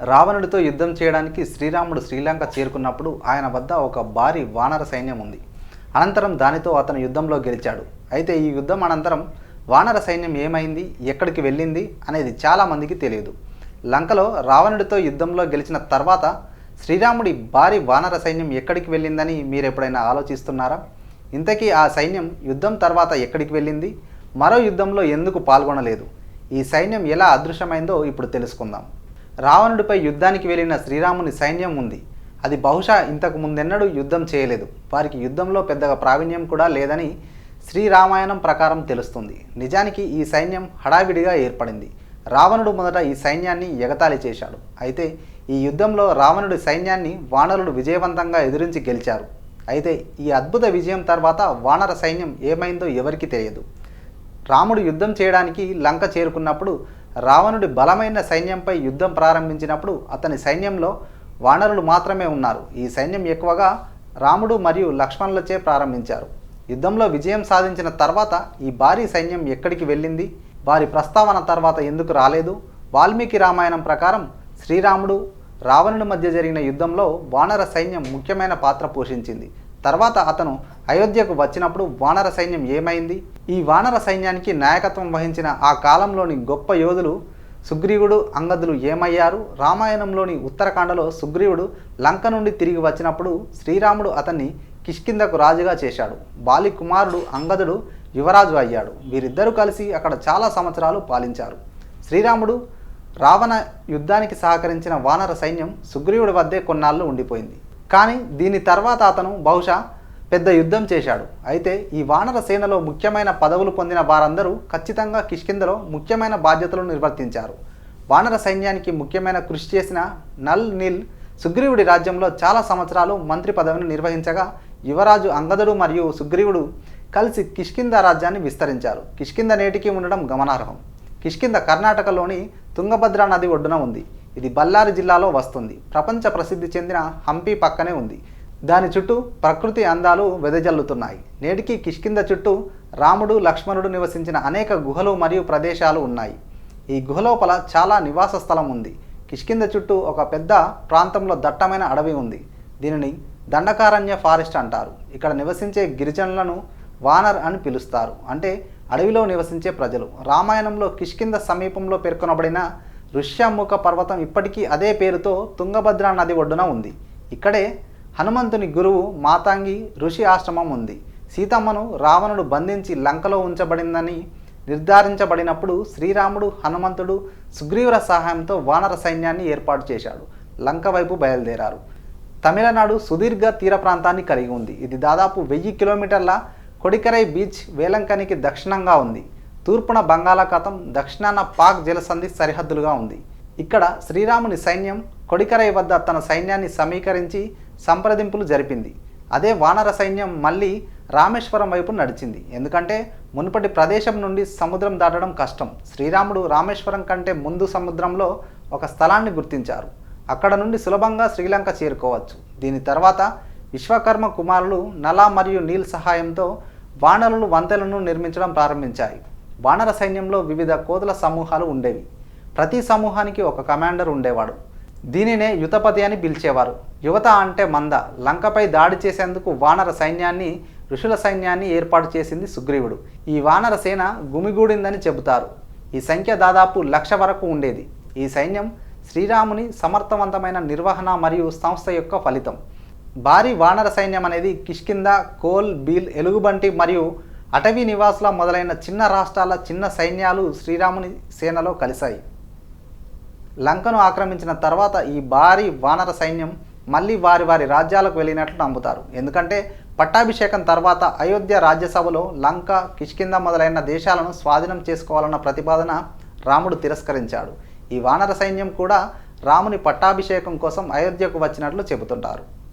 రావణుడితో యుద్ధం చేయడానికి శ్రీరాముడు శ్రీలంక చేరుకున్నప్పుడు ఆయన వద్ద ఒక భారీ వానర సైన్యం ఉంది. అనంతరం దానితో అతను యుద్ధంలో గెలిచాడు. అయితే ఈ యుద్ధం అనంతరం వానర సైన్యం ఏమైంది? ఎక్కడికి వెళ్ళింది? అనేది చాలామందికి తెలియదు. లంకలో రావణుడితో యుద్ధంలో గెలిచిన తర్వాత శ్రీరాముడి భారీ వానర సైన్యం ఎక్కడికి వెళ్ళిందని మీరు ఎప్పుడైనా ఆలోచిస్తున్నారా? ఇంతకీ ఆ సైన్యం యుద్ధం తర్వాత ఎక్కడికి వెళ్ళింది? మరో యుద్ధంలో ఎందుకు పాల్గొనలేదు? ఈ సైన్యం ఎలా అదృశ్యమైందో ఇప్పుడు తెలుసుకుందాం. రావణుడిపై యుద్ధానికి వెళ్ళిన శ్రీరాముని సైన్యం ఉంది. అది బహుశా ఇంతకు ముందెన్నడూ యుద్ధం చేయలేదు. వారికి యుద్ధంలో పెద్దగా ప్రావీణ్యం కూడా లేదని శ్రీరామాయణం ప్రకారం తెలుస్తుంది. నిజానికి ఈ సైన్యం హడావిడిగా ఏర్పడింది. రావణుడు మొదట ఈ సైన్యాన్ని ఎగతాళి చేశాడు. అయితే ఈ యుద్ధంలో రావణుడి సైన్యాన్ని వానరులు విజయవంతంగా ఎదిరించి గెలిచారు. అయితే ఈ అద్భుత విజయం తర్వాత వానర సైన్యం ఏమైందో ఎవరికి తెలియదు. రాముడు యుద్ధం చేయడానికి లంక చేరుకున్నప్పుడు రావణుడి బలమైన సైన్యంపై యుద్ధం ప్రారంభించినప్పుడు అతని సైన్యంలో వానరులు మాత్రమే ఉన్నారు. ఈ సైన్యం ఎక్కువగా రాముడు మరియు లక్ష్మణులచే ప్రారంభించారు. యుద్ధంలో విజయం సాధించిన తర్వాత ఈ భారీ సైన్యం ఎక్కడికి వెళ్ళింది? వారి ప్రస్తావన తర్వాత ఎందుకు రాలేదు? వాల్మీకి రామాయణం ప్రకారం శ్రీరాముడు రావణుడి మధ్య జరిగిన యుద్ధంలో వానర సైన్యం ముఖ్యమైన పాత్ర పోషించింది. తర్వాత అతను అయోధ్యకు వచ్చినప్పుడు వానర సైన్యం ఏమైంది? ఈ వానర సైన్యానికి నాయకత్వం వహించిన ఆ కాలంలోని గొప్ప యోధులు సుగ్రీవుడు అంగదులు ఏమయ్యారు? రామాయణంలోని ఉత్తరాఖండలో సుగ్రీవుడు లంక నుండి తిరిగి వచ్చినప్పుడు శ్రీరాముడు అతన్ని కిష్కిందకు రాజుగా చేశాడు. బాలి కుమారుడు అంగదుడు యువరాజు అయ్యాడు. వీరిద్దరూ కలిసి అక్కడ చాలా సంవత్సరాలు పాలించారు. శ్రీరాముడు రావణ యుద్ధానికి సహకరించిన వానర సైన్యం సుగ్రీవుడి వద్దే కొన్నాళ్ళు ఉండిపోయింది. కానీ దీని తర్వాత అతను బహుశా పెద్ద యుద్ధం చేశాడు. అయితే ఈ వానర సేనలో ముఖ్యమైన పదవులు పొందిన వారందరూ ఖచ్చితంగా కిష్కిందలో ముఖ్యమైన బాధ్యతలు నిర్వర్తించారు. వానర సైన్యానికి ముఖ్యమైన కృషి చేసిన నల్ నిల్ సుగ్రీవుడి రాజ్యంలో చాలా సంవత్సరాలు మంత్రి పదవిని నిర్వహించగా యువరాజు అంగదుడు మరియు సుగ్రీవుడు కలిసి కిష్కింద రాజ్యాన్ని విస్తరించారు. కిష్కింద నేటికి ఉండడం గమనార్హం. కిష్కింద కర్ణాటకలోని తుంగభద్ర నది ఒడ్డున ఉంది. ఇది బళ్ళారి జిల్లాలో వస్తుంది. ప్రపంచ ప్రసిద్ధి చెందిన హంపి పక్కనే ఉంది. దాని చుట్టూ ప్రకృతి అందాలు వెదజల్లుతున్నాయి. నేటికి కిష్కింద చుట్టూ రాముడు లక్ష్మణుడు నివసించిన అనేక గుహలు మరియు ప్రదేశాలు ఉన్నాయి. ఈ గుహలోపల చాలా నివాస స్థలం ఉంది. కిష్కింద చుట్టూ ఒక పెద్ద ప్రాంతంలో దట్టమైన అడవి ఉంది. దీనిని దండకారణ్య ఫారెస్ట్ అంటారు. ఇక్కడ నివసించే గిరిజనులను వానర్ అని పిలుస్తారు. అంటే అడవిలో నివసించే ప్రజలు. రామాయణంలో కిష్కింద సమీపంలో పేర్కొనబడిన ఋష్యముఖ పర్వతం ఇప్పటికీ అదే పేరుతో తుంగభద్రా నది ఒడ్డున ఉంది. ఇక్కడే హనుమంతుని గురువు మాతాంగి ఋషి ఆశ్రమం ఉంది. సీతమ్మను రావణుడు బంధించి లంకలో ఉంచబడిందని నిర్ధారించబడినప్పుడు శ్రీరాముడు హనుమంతుడు సుగ్రీవుల సహాయంతో వానర సైన్యాన్ని ఏర్పాటు చేశాడు. లంక వైపు బయలుదేరారు. తమిళనాడు సుదీర్ఘ తీర ప్రాంతాన్ని కలిగి ఉంది. ఇది దాదాపు వెయ్యి కిలోమీటర్ల కొడికరై బీచ్ వేలంకనికి దక్షిణంగా ఉంది. తూర్పున బంగాళాఖాతం దక్షిణాన పాక్ జలసంధి సరిహద్దులుగా ఉంది. ఇక్కడ శ్రీరాముని సైన్యం కొడికరై వద్ద తన సైన్యాన్ని సమీకరించి సంప్రదింపులు జరిపింది. అదే వానర సైన్యం మళ్ళీ రామేశ్వరం వైపు నడిచింది. ఎందుకంటే మునుపటి ప్రదేశం నుండి సముద్రం దాటడం కష్టం. శ్రీరాముడు రామేశ్వరం కంటే ముందు సముద్రంలో ఒక స్థలాన్ని గుర్తించారు. అక్కడ నుండి సులభంగా శ్రీలంక చేరుకోవచ్చు. దీని తర్వాత విశ్వకర్మ కుమారులు నల మరియు నీల్ సహాయంతో వానరులు వంతెలను నిర్మించడం ప్రారంభించాయి. వానర సైన్యంలో వివిధ కోతుల సమూహాలు ఉండేవి. ప్రతి సమూహానికి ఒక కమాండర్ ఉండేవాడు. దీనినే యుతపతి అని పిలిచేవారు. యువత అంటే మంద. లంకపై దాడి చేసేందుకు వానర సైన్యాన్ని ఋషుల సైన్యాన్ని ఏర్పాటు చేసింది సుగ్రీవుడు. ఈ వానర సేన గుమిగూడిందని చెబుతారు. ఈ సంఖ్య దాదాపు లక్ష వరకు ఉండేది. ఈ సైన్యం శ్రీరాముని సమర్థవంతమైన నిర్వహణ మరియు సంస్థ యొక్క ఫలితం. భారీ వానర సైన్యం అనేది కిష్కింద కోల్ బీల్ ఎలుగుబంటి మరియు అటవీ నివాసుల మొదలైన చిన్న రాష్ట్రాల చిన్న సైన్యాలు శ్రీరాముని సేనలో కలిశాయి. లంకను ఆక్రమించిన తర్వాత ఈ భారీ వానర సైన్యం మళ్ళీ వారి వారి రాజ్యాలకు వెళ్ళినట్లు నమ్ముతారు. ఎందుకంటే పట్టాభిషేకం తర్వాత అయోధ్య రాజ్యసభలో లంక కిష్కింద మొదలైన దేశాలను స్వాధీనం చేసుకోవాలన్న ప్రతిపాదన రాముడు తిరస్కరించాడు. ఈ వానర సైన్యం కూడా రాముని పట్టాభిషేకం కోసం అయోధ్యకు వచ్చినట్లు చెబుతుంటారు.